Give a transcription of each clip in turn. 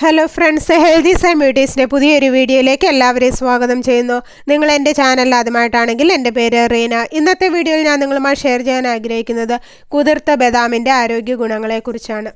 Hello friends healthy സൈ ബ്യൂട്ടീസിന്റെ പുതിയൊരു വീഡിയോയിലേക്ക് എല്ലാവരെയും സ്വാഗതം ചെയ്യുന്നു. നിങ്ങൾ എന്റെ ചാനൽ ആദ്യമായിട്ടാണെങ്കിൽ എന്റെ പേര് റീന. ഇന്നത്തെ വീഡിയോയിൽ ഞാൻ നിങ്ങളുമായി ഷെയർ ചെയ്യാൻ ആഗ്രഹിക്കുന്നത് കുതിർത്ത ബദാമിന്റെ ആരോഗ്യ ഗുണങ്ങളെക്കുറിച്ചാണ്.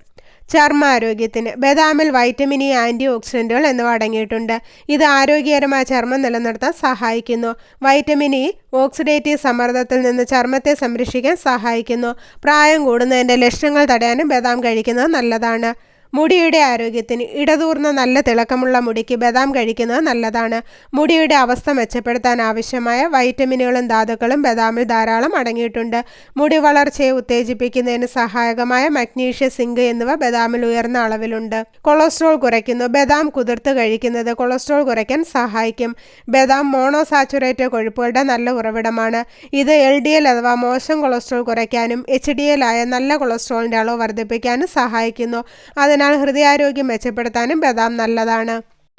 ചർമ്മ ആരോഗ്യത്തിന് ബദാമിൽ വൈറ്റമിൻ ഇ ആന്റി ഓക്സിഡന്റുകൾ എന്നിവ അടങ്ങിയിട്ടുണ്ട്. ഇത് ആരോഗ്യകരമായ ചർമ്മം നിലനിർത്താൻ സഹായിക്കുന്നു. വൈറ്റമിൻ ഇ ഓക്സിഡേറ്റീവ് സമ്മർദ്ദത്തിൽ നിന്ന് ചർമ്മത്തെ സംരക്ഷിക്കാൻ സഹായിക്കുന്നു. പ്രായം കൂടുന്നതിന്റെ ലക്ഷണങ്ങൾ തടയാനും ബദാം കഴിക്കുന്നത് നല്ലതാണ്. മുടിയുടെ ആരോഗ്യത്തിന് ഇടതൂർന്ന നല്ല തിളക്കമുള്ള മുടിക്ക് ബദാം കഴിക്കുന്നത് നല്ലതാണ്. മുടിയുടെ അവസ്ഥ മെച്ചപ്പെടുത്താൻ ആവശ്യമായ വൈറ്റമിനുകളും ധാതുക്കളും ബദാമിൽ ധാരാളം അടങ്ങിയിട്ടുണ്ട്. മുടി വളർച്ചയെ ഉത്തേജിപ്പിക്കുന്നതിന് സഹായകമായ മഗ്നീഷ്യ സിങ്ക് എന്നിവ ബദാമിൽ ഉയർന്ന അളവിലുണ്ട്. കൊളസ്ട്രോൾ കുറയ്ക്കുന്നു. ബദാം കുതിർത്ത് കഴിക്കുന്നത് കൊളസ്ട്രോൾ കുറയ്ക്കാൻ സഹായിക്കും. ബദാം മോണോസാച്ചുറേറ്റഡ് കൊഴുപ്പുകളുടെ നല്ല ഉറവിടമാണ്. ഇത് എൽ ഡി എൽ അഥവാ മോശം കൊളസ്ട്രോൾ കുറയ്ക്കാനും എച്ച് ഡി എൽ ആയ നല്ല കൊളസ്ട്രോളിന്റെ അളവ് വർദ്ധിപ്പിക്കാനും സഹായിക്കുന്നു. അതിനാൽ അതിനാൽ ഹൃദയാരോഗ്യം മെച്ചപ്പെടുത്താനും ബദാം നല്ലതാണ്.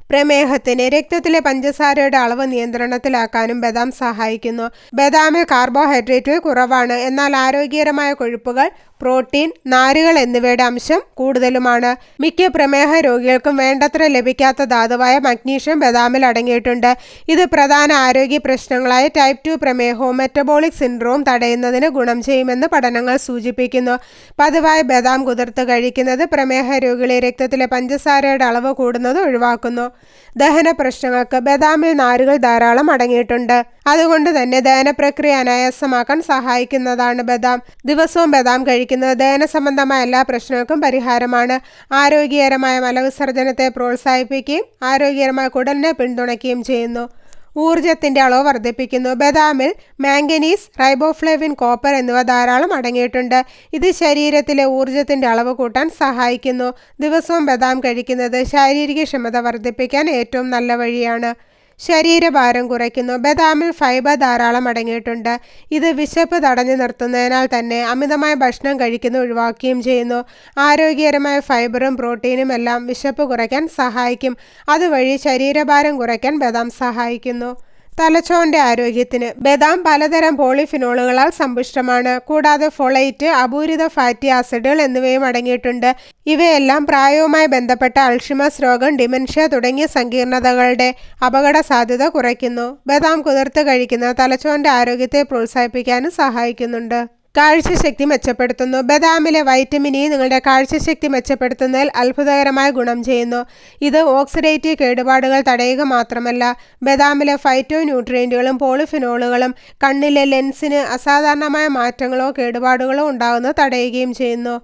പ്രമേഹത്തിന് രക്തത്തിലെ പഞ്ചസാരയുടെ അളവ് നിയന്ത്രണത്തിലാക്കാനും ബദാം സഹായിക്കുന്നു. ബദാമിൽ കാർബോഹൈഡ്രേറ്റ് കുറവാണ്. എന്നാൽ ആരോഗ്യകരമായ കൊഴുപ്പുകൾ പ്രോട്ടീൻ നാരുകൾ എന്നിവയുടെ അംശം കൂടുതലുമാണ്. മിക്ക പ്രമേഹ രോഗികൾക്കും വേണ്ടത്ര ലഭിക്കാത്ത ധാതുവായ മഗ്നീഷ്യം ബദാമിൽ അടങ്ങിയിട്ടുണ്ട്. ഇത് പ്രധാന ആരോഗ്യ പ്രശ്നങ്ങളായ ടൈപ്പ് ടു പ്രമേഹവും മെറ്റബോളിക് സിൻഡ്രോം തടയുന്നതിന് ഗുണം ചെയ്യുമെന്ന് പഠനങ്ങൾ സൂചിപ്പിക്കുന്നു. പതിവായി ബദാം കുതിർത്ത് കഴിക്കുന്നത് പ്രമേഹ രോഗികളെ രക്തത്തിലെ പഞ്ചസാരയുടെ അളവ് കൂടുന്നത് ഒഴിവാക്കുന്നു. ദഹന പ്രശ്നങ്ങൾക്ക് ബദാമിൽ നാരുകൾ ധാരാളം അടങ്ങിയിട്ടുണ്ട്. അതുകൊണ്ട് തന്നെ ദഹന പ്രക്രിയ അനായാസമാക്കാൻ സഹായിക്കുന്നതാണ് ബദാം. ദിവസവും ബദാം കഴിക്കുന്നത് ദഹന സംബന്ധമായ എല്ലാ പ്രശ്നങ്ങൾക്കും പരിഹാരമാണ്. ആരോഗ്യകരമായ മലവിസർജനത്തെ പ്രോത്സാഹിപ്പിക്കുകയും ആരോഗ്യകരമായ കുടലിനെ പിന്തുണയ്ക്കുകയും ചെയ്യുന്നു. ഊർജത്തിന്റെ അളവ് വർദ്ധിപ്പിക്കുന്നു. ബദാമിൽ മാംഗനീസ് റൈബോഫ്ലേവിൻ കോപ്പർ എന്നിവ ധാരാളം അടങ്ങിയിട്ടുണ്ട്. ഇത് ശരീരത്തിലെ ഊർജത്തിന്റെ അളവ് കൂട്ടാൻ സഹായിക്കുന്നു. ദിവസവും ബദാം കഴിക്കുന്നത് ശാരീരിക ക്ഷമത വർദ്ധിപ്പിക്കാൻ ഏറ്റവും നല്ല വഴിയാണ്. ശരീരഭാരം കുറയ്ക്കുന്നു. ബദാമിൽ ഫൈബർ ധാരാളം അടങ്ങിയിട്ടുണ്ട്. ഇത് വിശപ്പ് തടഞ്ഞു നിർത്തുന്നതിനാൽ തന്നെ അമിതമായ ഭക്ഷണം കഴിക്കുന്ന ഒഴിവാക്കുകയും ചെയ്യുന്നു. ആരോഗ്യകരമായ ഫൈബറും പ്രോട്ടീനും എല്ലാം വിശപ്പ് കുറയ്ക്കാൻ സഹായിക്കും. അതുവഴി ശരീരഭാരം കുറയ്ക്കാൻ ബദാം സഹായിക്കുന്നു. തലച്ചോറിന്റെ ആരോഗ്യത്തിന് ബദാം പലതരം പോളിഫിനോളുകളാൽ സമ്പുഷ്ടമാണ്. കൂടാതെ ഫൊളൈറ്റ് അപൂരിത ഫാറ്റി ആസിഡുകൾ എന്നിവയും അടങ്ങിയിട്ടുണ്ട്. ഇവയെല്ലാം പ്രായവുമായി ബന്ധപ്പെട്ട അൾഷിമസ് രോഗം ഡിമെൻഷ്യ തുടങ്ങിയ സങ്കീർണതകളുടെ അപകട സാധ്യത കുറയ്ക്കുന്നു. ബദാം കുതിർത്ത് കഴിക്കുന്നത് തലച്ചോറിന്റെ ആരോഗ്യത്തെ പ്രോത്സാഹിപ്പിക്കാനും സഹായിക്കുന്നുണ്ട്. കാഴ്ചശക്തി മെച്ചപ്പെടുത്തുന്നു. ബദാമിലെ വൈറ്റമിൻ ഇ നിങ്ങളുടെ കാഴ്ചശക്തി മെച്ചപ്പെടുത്തുന്നതിൽ അത്ഭുതകരമായ ഗുണം ചെയ്യുന്നു. ഇത് ഓക്സിഡേറ്റീവ് കേടുപാടുകൾ തടയുക മാത്രമല്ല ബദാമിലെ ഫൈറ്റോ ന്യൂട്രിയന്റുകളും പോളിഫിനോളുകളും കണ്ണിലെ ലെൻസിന് അസാധാരണമായ മാറ്റങ്ങളോ കേടുപാടുകളോ ഉണ്ടാകുന്നത് തടയുകയും ചെയ്യുന്നു.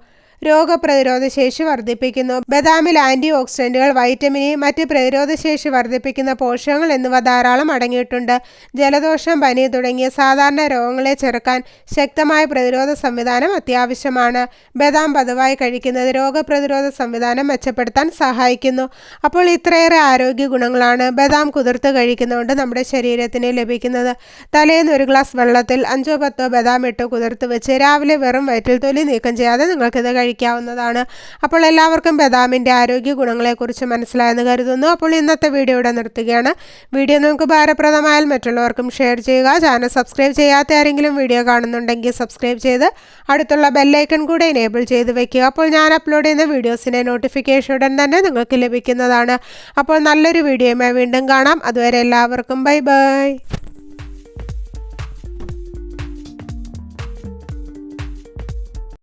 രോഗപ്രതിരോധ ശേഷി വർദ്ധിപ്പിക്കുന്നു. ബദാമിൽ ആന്റി ഓക്സിഡന്റുകൾ വൈറ്റമിൻ മറ്റ് പ്രതിരോധശേഷി വർദ്ധിപ്പിക്കുന്ന പോഷകങ്ങൾ എന്നിവ ധാരാളം അടങ്ങിയിട്ടുണ്ട്. ജലദോഷം പനി തുടങ്ങിയ സാധാരണ രോഗങ്ങളെ ചെറുക്കാൻ ശക്തമായ പ്രതിരോധ സംവിധാനം അത്യാവശ്യമാണ്. ബദാം പതിവായി കഴിക്കുന്നത് രോഗപ്രതിരോധ സംവിധാനം മെച്ചപ്പെടുത്താൻ സഹായിക്കുന്നു. അപ്പോൾ ഇത്രയേറെ ആരോഗ്യ ഗുണങ്ങളാണ് ബദാം കുതിർത്ത് കഴിക്കുന്നതുകൊണ്ട് നമ്മുടെ ശരീരത്തിന് ലഭിക്കുന്നത്. തലേന്ന് ഒരു ഗ്ലാസ് വെള്ളത്തിൽ അഞ്ചോ പത്തോ ബദാം ഇട്ട് കുതിർത്ത് വെച്ച് രാവിലെ വെറും വയറ്റിൽ തൊലി നീക്കം ചെയ്യാതെ നിങ്ങൾക്കിത് കഴിക്കാം. കഴിക്കാവുന്നതാണ്. അപ്പോൾ എല്ലാവർക്കും ബദാമിന്റെ ആരോഗ്യ ഗുണങ്ങളെക്കുറിച്ച് മനസ്സിലായെന്ന് കരുതുന്നു. അപ്പോൾ ഇന്നത്തെ വീഡിയോ ഇവിടെ നിർത്തുകയാണ്. വീഡിയോ നിങ്ങൾക്ക് ഭാരപ്രദമായാൽ മറ്റുള്ളവർക്കും ഷെയർ ചെയ്യുക. ചാനൽ സബ്സ്ക്രൈബ് ചെയ്യാത്ത ആരെങ്കിലും വീഡിയോ കാണുന്നുണ്ടെങ്കിൽ സബ്സ്ക്രൈബ് ചെയ്ത് അടുത്തുള്ള ബെല്ലൈക്കൺ കൂടെ എനേബിൾ ചെയ്ത് വെക്കുക. അപ്പോൾ ഞാൻ അപ്ലോഡ് ചെയ്യുന്ന വീഡിയോസിന്റെ നോട്ടിഫിക്കേഷൻ ഉടൻ തന്നെ നിങ്ങൾക്ക് ലഭിക്കുന്നതാണ്. അപ്പോൾ നല്ലൊരു വീഡിയോയുമായി വീണ്ടും കാണാം. അതുവരെ എല്ലാവർക്കും ബൈ ബൈ